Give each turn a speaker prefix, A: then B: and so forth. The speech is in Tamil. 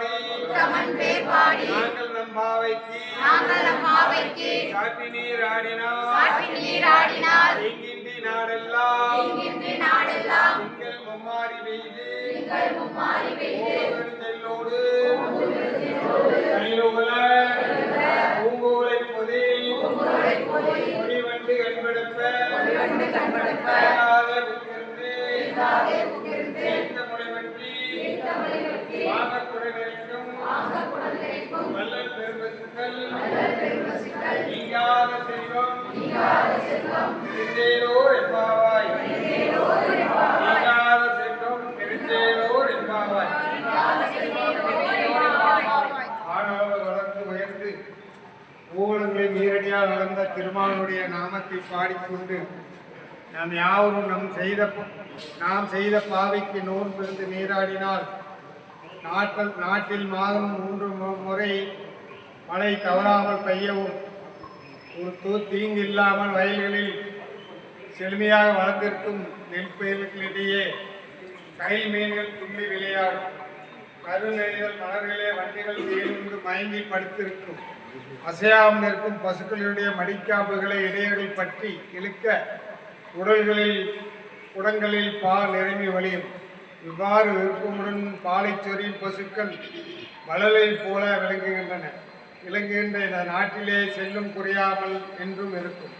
A: பாடி.
B: உத்தமன் பேர் பாடி.
A: நாங்கள் நம் பாவைக்கு.
B: நாங்கள் அம்மாவைக்கு
A: சாட்டி நீர் நாடெல்லாம்.
B: இங்கின்றி நாடெல்லாம்.
A: பூங்கோலை கண்பெடுப்ப.
B: கண்படுப்ப.
A: உட்கிருந்து இந்த முளைவற்றி வாங்கக்குறை நிற்கும் நீங்காத செல்வம் நீங்காத செல்வம் ஆணவ வளர்ந்து உயர்ந்து ஊழல்களை நேரடியாக வளர்ந்த திருமாலுடைய நாமத்தை பாடிக்கொண்டு நாம் யாவரும் நம் செய்த நாம் செய்த பாவைக்கு நோன்பிருந்து நீராடினால் நாட்டில் நாட்டில் மாதம் மூன்று முறை மழை தவறாமல் பெய்யவும் ஒரு தூ தீங்கு இல்லாமல் வயல்களில் செழுமையாக வளர்ந்திருக்கும் நெல் பயிர்களிடையே கயில் மீன்கள் துள்ளி விளையாடும். கருநெறிகள் மலர்களே வண்டிகள் தேர்ந்து மயங்கி படுத்திருக்கும். அசையாமல் இருக்கும் பசுக்களுடைய மடிக்காம்புகளை இடையர்கள் பற்றி இழுக்க உடல்களில் குடங்களில் பால் நிரம்பி வழியும். இவ்வாறு விருப்பமுடன் பாலை சொரியும் பசுக்கள் மழலை போல விளங்குகின்றன. விளங்குகின்ற இந்த நாட்டிலே செல்லும் குறையாமல் என்றும் இருக்கும்.